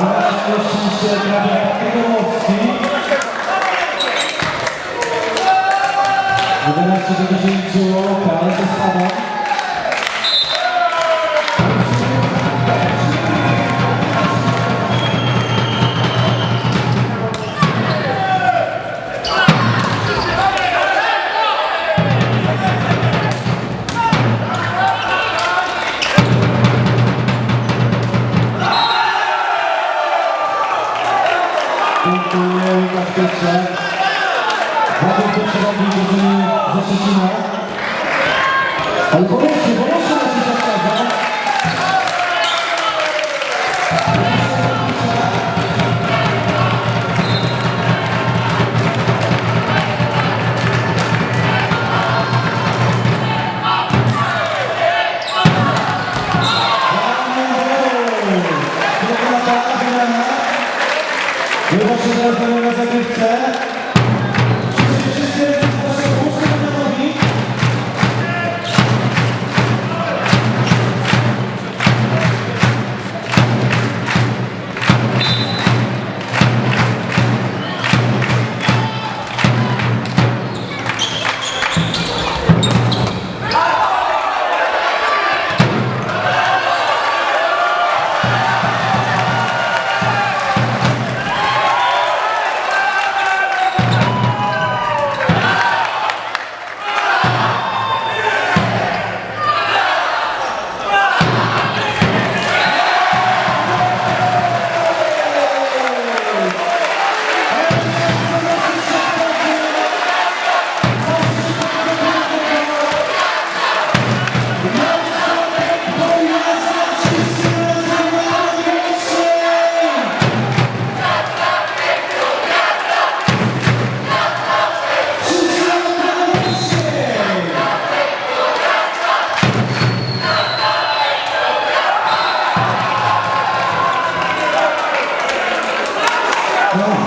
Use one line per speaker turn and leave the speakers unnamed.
oraz oczywiście Dawid Kowalski. 11 do 10 Karol Kostawa. Łukasz Pietrzak. Dwa punkty przewagi drużyny ze Szczecina. Ale pomóżcie, pomóżcie Zobaczcie teraz na zagrywce. Go.